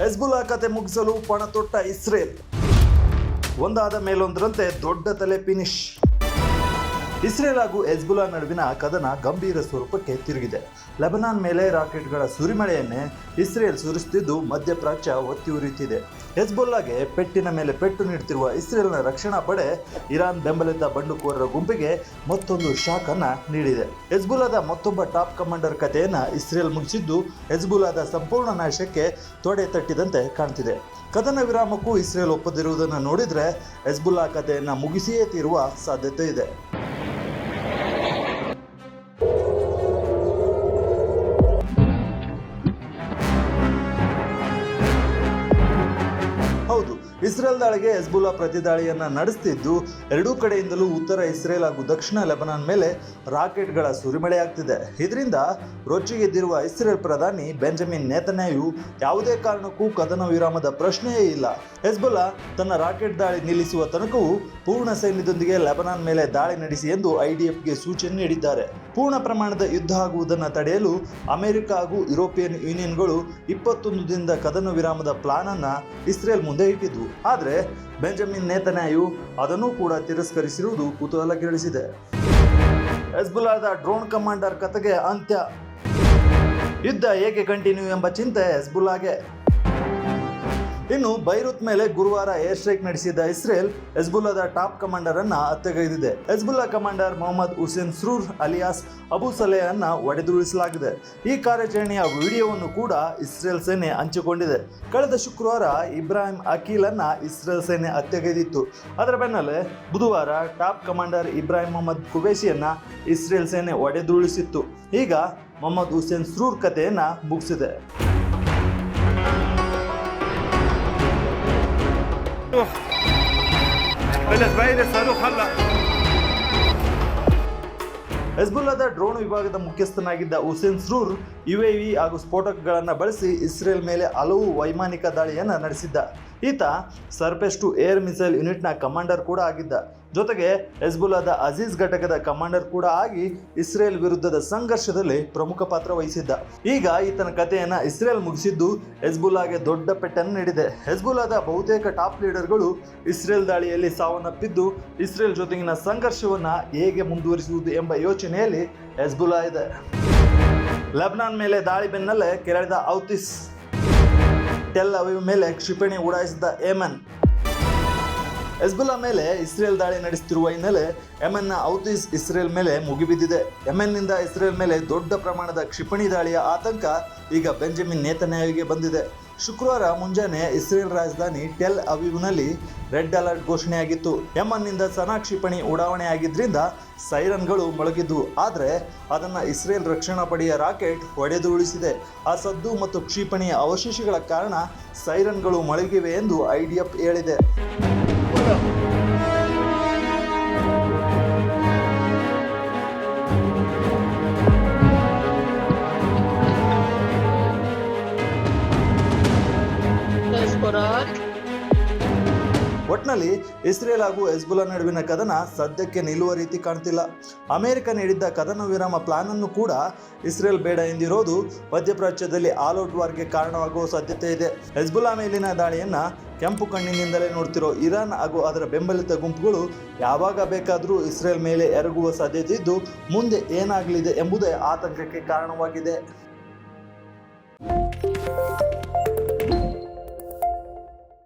Hezbollah ಕತೆ ಮುಗಿಸಲು ಪಣ ತೊಟ್ಟ ಇಸ್ರೇಲ್. ಒಂದಾದ ಮೇಲೊಂದರಂತೆ ದೊಡ್ಡ ತಲೆ ಫಿನಿಶ್ ಇಸ್ರೇಲ್ ಹಾಗೂ ಎಜ್ಬುಲಾ ನಡುವಿನ ಕದನ ಗಂಭೀರ ಸ್ವರೂಪಕ್ಕೆ ತಿರುಗಿದೆ. ಲೆಬನಾನ್ ಮೇಲೆ ರಾಕೆಟ್ಗಳ ಸುರಿಮಳೆಯನ್ನೇ ಇಸ್ರೇಲ್ ಸುರಿಸುತ್ತಿದ್ದು ಮಧ್ಯಪ್ರಾಚ್ಯ ಒತ್ತಿ ಉರಿಯುತ್ತಿದೆ ಹೆಜ್ಬುಲ್ಲಾಗೆ ಪೆಟ್ಟಿನ ಮೇಲೆ ಪೆಟ್ಟು ನೀಡುತ್ತಿರುವ ಇಸ್ರೇಲ್ನ ರಕ್ಷಣಾ ಪಡೆ ಇರಾನ್ ಬೆಂಬಲಿತ ಬಂಡುಕೋರರ ಗುಂಪಿಗೆ ಮತ್ತೊಂದು ಶಾಕ್ ಅನ್ನ ನೀಡಿದೆ. ಹೆಜ್ಬುಲ್ಲಾದ ಮತ್ತೊಬ್ಬ ಟಾಪ್ ಕಮಾಂಡರ್ ಕಥೆಯನ್ನ ಇಸ್ರೇಲ್ ಮುಗಿಸಿದ್ದು, ಹೆಜ್ಬುಲ್ಲಾದ ಸಂಪೂರ್ಣ ನಾಶಕ್ಕೆ ತೊಡೆ ತಟ್ಟಿದಂತೆ ಕಾಣ್ತಿದೆ. ಕದನ ವಿರಾಮಕ್ಕೂ ಇಸ್ರೇಲ್ ಒಪ್ಪದಿರುವುದನ್ನು ನೋಡಿದ್ರೆ ಹೆಜ್ಬುಲ್ಲಾ ಕಥೆಯನ್ನ ಮುಗಿಸಿಯೇ ತೀರುವ ಸಾಧ್ಯತೆ ಇದೆ. ಇಸ್ರೇಲ್ ದಾಳಿಗೆ ಹೆಸ್ಬುಲ್ಲಾ ಪ್ರತಿದಾಳಿಯನ್ನ ನಡೆಸುತ್ತಿದ್ದು ಎರಡೂ ಕಡೆಯಿಂದಲೂ ಉತ್ತರ ಇಸ್ರೇಲ್ ಹಾಗೂ ದಕ್ಷಿಣ ಲೆಬನಾನ್ ಮೇಲೆ ರಾಕೆಟ್ಗಳ ಸುರಿಮಳೆಯಾಗ್ತಿದೆ ಇದರಿಂದ ರೊಚ್ಚಿಗೆದ್ದಿರುವ ಇಸ್ರೇಲ್ ಪ್ರಧಾನಿ ಬೆಂಜಮಿನ್ ನೇತನ್ಯಾಯು ಯಾವುದೇ ಕಾರಣಕ್ಕೂ ಕದನ ವಿರಾಮದ ಪ್ರಶ್ನೆಯೇ ಇಲ್ಲ. ಹೆಸ್ಬುಲ್ಲಾ ತನ್ನ ರಾಕೆಟ್ ದಾಳಿ ನಿಲ್ಲಿಸುವ ತನಕವೂ ಪೂರ್ಣ ಸೈನ್ಯದೊಂದಿಗೆ ಲೆಬನಾನ್ ಮೇಲೆ ದಾಳಿ ನಡೆಸಿ ಎಂದು ಐಡಿಎಫ್ಗೆ ಸೂಚನೆ ನೀಡಿದ್ದಾರೆ. ಪೂರ್ಣ ಪ್ರಮಾಣದ ಯುದ್ಧ ಆಗುವುದನ್ನು ತಡೆಯಲು ಅಮೆರಿಕ ಹಾಗೂ ಯುರೋಪಿಯನ್ ಯೂನಿಯನ್ಗಳು ಇಪ್ಪತ್ತೊಂದು ದಿನದ ಕದನ ವಿರಾಮದ ಪ್ಲಾನ್ ಅನ್ನ ಇಸ್ರೇಲ್ ಮುಂದೆ ಇಟ್ಟಿದ್ವು ಆದರೆ ಬೆಂಜಮಿನ್ ನೇತನ್ಯಾಯು ಅದನ್ನು ಕೂಡ ತಿರಸ್ಕರಿಸಿರುವುದು ಕುತೂಹಲ ಕೆರಳಿಸಿದೆ ಹೆಸ್ಬುಲಾದ ಡ್ರೋನ್ ಕಮಾಂಡರ್ ಕತೆಗೆ ಅಂತ್ಯ. ಯುದ್ಧ ಏಕೆ ಕಂಟಿನ್ಯೂ ಎಂಬ ಚಿಂತೆ ಹೆಜ್ಬುಲ್ಲಾಗೆ. ಇನ್ನು ಬೈರುತ್ ಮೇಲೆ ಗುರುವಾರ ಏರ್ ಸ್ಟ್ರೈಕ್ ನಡೆಸಿದ ಇಸ್ರೇಲ್, ಹೆಜ್ಬುಲ್ಲಾದ ಟಾಪ್ ಕಮಾಂಡರ್ ಅನ್ನ ಹತ್ಯೆಗೈದಿದೆ Hezbollah commander Mohammed Hussein Srour alias Abu Saleh ಅನ್ನ ಒಡೆದುರುಳಿಸಲಾಗಿದೆ. ಈ ಕಾರ್ಯಾಚರಣೆಯ ವಿಡಿಯೋವನ್ನು ಕೂಡ ಇಸ್ರೇಲ್ ಸೇನೆ ಹಂಚಿಕೊಂಡಿದೆ. ಕಳೆದ ಶುಕ್ರವಾರ ಇಬ್ರಾಹಿಂ ಅಕೀಲ್ ಅನ್ನ ಇಸ್ರೇಲ್ ಸೇನೆ ಹತ್ಯೆಗೈದಿತ್ತು ಅದರ ಬೆನ್ನಲ್ಲೇ ಬುಧವಾರ ಟಾಪ್ ಕಮಾಂಡರ್ ಇಬ್ರಾಹಿಂ ಮೊಹಮ್ಮದ್ ಕುಬೇಶಿಯನ್ನ ಇಸ್ರೇಲ್ ಸೇನೆ ಒಡೆದುರುಳಿಸಿತ್ತು. ಈಗ ಮೊಹಮ್ಮದ್ ಹುಸೇನ್ ಸ್ರೂರ್ ಕಥೆಯನ್ನ ಮುಗಿಸಿದೆ. بلد باين الصاروخ هلا ಹೆಜ್ಬುಲ್ಲಾದ ಡ್ರೋನ್ ವಿಭಾಗದ ಮುಖ್ಯಸ್ಥನಾಗಿದ್ದ ಹುಸೇನ್ ಸ್ರೂರ್ ಯುಎವಿ ಹಾಗೂ ಸ್ಫೋಟಕಗಳನ್ನು ಬಳಸಿ ಇಸ್ರೇಲ್ ಮೇಲೆ ಹಲವು ವೈಮಾನಿಕ ದಾಳಿಯನ್ನು ನಡೆಸಿದ್ದ ಈತ ಸರ್ಪೇಸ್ ಟು ಏರ್ ಮಿಸೈಲ್ ಯೂನಿಟ್ನ ಕಮಾಂಡರ್ ಕೂಡ ಆಗಿದ್ದ. ಜೊತೆಗೆ ಹೆಜ್ಬುಲ್ಲಾದ ಅಜೀಜ್ ಘಟಕದ ಕಮಾಂಡರ್ ಕೂಡ ಆಗಿ ಇಸ್ರೇಲ್ ವಿರುದ್ಧದ ಸಂಘರ್ಷದಲ್ಲಿ ಪ್ರಮುಖ ಪಾತ್ರ ವಹಿಸಿದ್ದ. ಈಗ ಈತನ ಕಥೆಯನ್ನು ಇಸ್ರೇಲ್ ಮುಗಿಸಿದ್ದು ಹೆಜ್ಬುಲ್ಲಾಗೆ ದೊಡ್ಡ ಪೆಟ್ಟನ್ನು ನೀಡಿದೆ. ಹೆಜ್ಬುಲ್ಲಾದ ಬಹುತೇಕ ಟಾಪ್ ಲೀಡರ್ಗಳು ಇಸ್ರೇಲ್ ದಾಳಿಯಲ್ಲಿ ಸಾವನ್ನಪ್ಪಿದ್ದು ಇಸ್ರೇಲ್ ಜೊತೆಗಿನ ಸಂಘರ್ಷವನ್ನ ಹೇಗೆ ಮುಂದುವರಿಸುವುದು ಎಂಬ ಯೋಚನೆಯಲ್ಲಿ ಹೆಜ್ಬುಲ್ಲಾ ಇದೆ. ಲೆಬ್ನಾನ್ ಮೇಲೆ ದಾಳಿ ಬೆನ್ನಲ್ಲೇ ಕೆರಳಿದ ಔತಿಸ್ ಟೆಲ್ ಅವಿವ್ ಮೇಲೆ ಕ್ಷಿಪಣಿ ಉಡಾಯಿಸಿದ ಏಮನ್ ಹೆಸ್ಬುಲ್ಲಾ ಮೇಲೆ ಇಸ್ರೇಲ್ ದಾಳಿ ನಡೆಸುತ್ತಿರುವ ಹಿನ್ನೆಲೆ ಯೆಮೆನ್ನ ಔತೀಸ್ ಇಸ್ರೇಲ್ ಮೇಲೆ ಮುಗಿಬಿದ್ದಿದೆ. ಯೆಮೆನ್ನಿಂದ ಇಸ್ರೇಲ್ ಮೇಲೆ ದೊಡ್ಡ ಪ್ರಮಾಣದ ಕ್ಷಿಪಣಿ ದಾಳಿಯ ಆತಂಕ ಈಗ ಬೆಂಜಮಿನ್ ನೇತನ್ಯಾಹುಗೆ ಬಂದಿದೆ. ಶುಕ್ರವಾರ ಮುಂಜಾನೆ ಇಸ್ರೇಲ್ ರಾಜಧಾನಿ ಟೆಲ್ ಅವಿವ್ನಲ್ಲಿ ರೆಡ್ ಅಲರ್ಟ್ ಘೋಷಣೆಯಾಗಿತ್ತು. ಯಮನ್ನಿಂದ ಸನಾ ಕ್ಷಿಪಣಿ ಉಡಾವಣೆ ಆಗಿದ್ರಿಂದ ಸೈರನ್ಗಳು ಮೊಳಗಿದ್ವು ಆದರೆ ಅದನ್ನು ಇಸ್ರೇಲ್ ರಕ್ಷಣಾ ಪಡೆಯ ರಾಕೆಟ್ ಹೊಡೆದು ಉಳಿಸಿದೆ ಆ ಸದ್ದು ಮತ್ತು ಕ್ಷಿಪಣಿಯ ಅವಶೇಷಗಳ ಕಾರಣ ಸೈರನ್ಗಳು ಮೊಳಗಿವೆ ಎಂದು ಐಡಿಎಫ್ ಹೇಳಿದೆ. ಒಟ್ನಲ್ಲಿ ಇಸ್ರೇಲ್ ಹಾಗೂ ಹೆಸ್ಬುಲಾ ನಡುವಿನ ಕದನ ಸದ್ಯಕ್ಕೆ ನಿಲ್ಲುವ ರೀತಿ ಕಾಣ್ತಿಲ್ಲ. ಅಮೆರಿಕ ನೀಡಿದ್ದ ಕದನ ವಿರಾಮ ಪ್ಲಾನ್ ಅನ್ನು ಕೂಡ ಇಸ್ರೇಲ್ ಬೇಡ ಎಂದಿರೋದು ಮಧ್ಯಪ್ರಾಚ್ಯದಲ್ಲಿ ಆಲ್ ಔಟ್ ವಾರ್ಗೆ ಕಾರಣವಾಗುವ ಸಾಧ್ಯತೆ ಇದೆ. ಹೆಜ್ಬುಲ್ಲಾ ಮೇಲಿನ ದಾಳಿಯನ್ನ ಕೆಂಪು ಕಣ್ಣಿನಿಂದಲೇ ನೋಡ್ತಿರೋ ಇರಾನ್ ಹಾಗೂ ಅದರ ಬೆಂಬಲಿತ ಗುಂಪುಗಳು ಯಾವಾಗ ಬೇಕಾದರೂ ಇಸ್ರೇಲ್ ಮೇಲೆ ಎರಗುವ ಸಾಧ್ಯತೆ ಇದ್ದು, ಮುಂದೆ ಏನಾಗಲಿದೆ ಎಂಬುದೇ ಆತಂಕಕ್ಕೆ ಕಾರಣವಾಗಿದೆ.